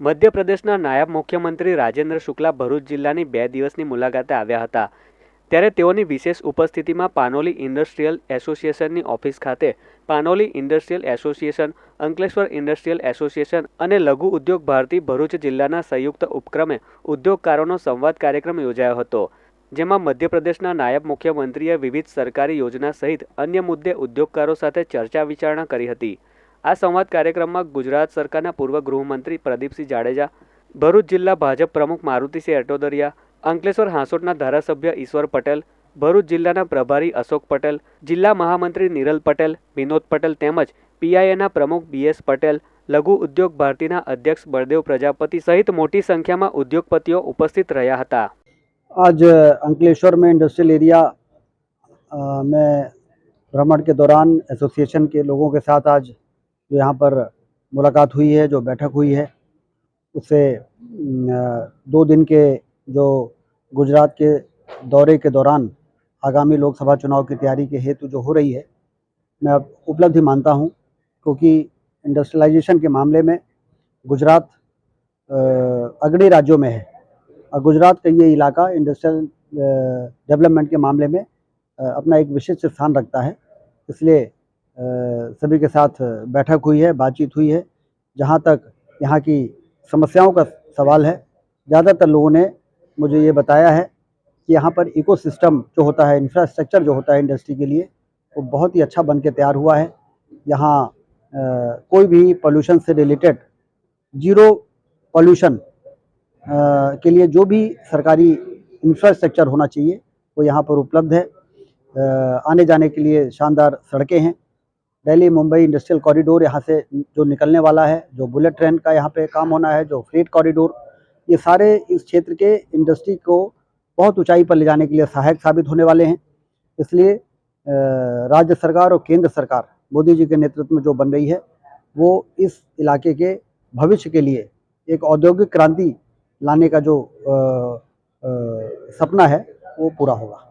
મધ્યપ્રદેશના નાયબ મુખ્યમંત્રી રાજેન્દ્ર શુક્લા ભરૂચ જિલ્લાની બે દિવસની મુલાકાતે આવ્યા હતા. ત્યારે તેઓની વિશેષ ઉપસ્થિતિમાં પાનોલી ઇન્ડસ્ટ્રીયલ એસોસિએશનની ઓફિસ ખાતે Panoli industrial association, Ankleshwar industrial association અને લઘુ ઉદ્યોગ ભારતી ભરૂચ જિલ્લાના સંયુક્ત ઉપક્રમે ઉદ્યોગકારોનો સંવાદ કાર્યક્રમ યોજાયો હતો, જેમાં મધ્યપ્રદેશના નાયબ મુખ્યમંત્રીએ વિવિધ સરકારી યોજના સહિત અન્ય મુદ્દે ઉદ્યોગકારો સાથે ચર્ચા વિચારણા કરી હતી. આ સંવાદ કાર્યક્રમમાં ગુજરાત સરકારના પૂર્વ ગૃહમંત્રી પ્રદીપસિંહ જાડેજા ભરૂચ જિલ્લા ભાજપ પ્રમુખ મારુતિસિંહ એટોદરિયા અંકલેશ્વર હાંસોટના ધારાસભ્ય ઈશ્વર પટેલ ભરૂચ જિલ્લાના પ્રભારી અશોક પટેલ જિલ્લા મહામંત્રી નિરલ પટેલ વિનોદ પટેલ તેમજ પીઆઈએના પ્રમુખ બીએસ પટેલ લઘુ ઉદ્યોગ ભારતીના અધ્યક્ષ બળદેવ પ્રજાપતિ સહિત મોટી સંખ્યામાં ઉદ્યોગપતિઓ ઉપસ્થિત રહ્યા હતા आज अंकलेश्वर में इंडस्ट्रियल एरिया अ, में भ्रमण के दौरान एसोसिएशन के लोगों के साथ आज जो यहाँ पर मुलाकात हुई है जो बैठक हुई है उससे दो दिन के जो गुजरात के दौरे के दौरान आगामी लोकसभा चुनाव की तैयारी के हेतु जो हो रही है मैं अब उपलब्धि मानता हूँ क्योंकि इंडस्ट्रियलाइजेशन के मामले में गुजरात अ, अग्रणी राज्यों में है। और गुजरात का ये इलाका इंडस्ट्रियल डेवलपमेंट के मामले में अपना एक विशिष्ट स्थान रखता है इसलिए सभी के साथ बैठक हुई है बातचीत हुई है जहाँ तक यहाँ की समस्याओं का सवाल है। ज़्यादातर लोगों ने मुझे ये बताया है कि यहाँ पर इकोसिस्टम जो होता है इंफ्रास्ट्रक्चर जो होता है इंडस्ट्री के लिए वो बहुत ही अच्छा बन के तैयार हुआ है। यहाँ कोई भी पोल्यूशन से रिलेटेड ज़ीरो पोल्यूशन के लिए जो भी सरकारी इंफ्रास्ट्रक्चर होना चाहिए वो यहाँ पर उपलब्ध है। अ, आने जाने के लिए शानदार सड़कें हैं। दिल्ली मुंबई इंडस्ट्रियल कॉरिडोर यहाँ से जो निकलने वाला है जो बुलेट ट्रेन का यहाँ पे काम होना है जो फ्रेट कॉरिडोर ये सारे इस क्षेत्र के इंडस्ट्री को बहुत ऊंचाई पर ले जाने के लिए सहायक साबित होने वाले हैं। इसलिए राज्य सरकार और केंद्र सरकार मोदी जी के नेतृत्व में जो बन रही है वो इस इलाके के भविष्य के लिए एक औद्योगिक क्रांति लाने का जो अ, अ, सपना है वो पूरा होगा।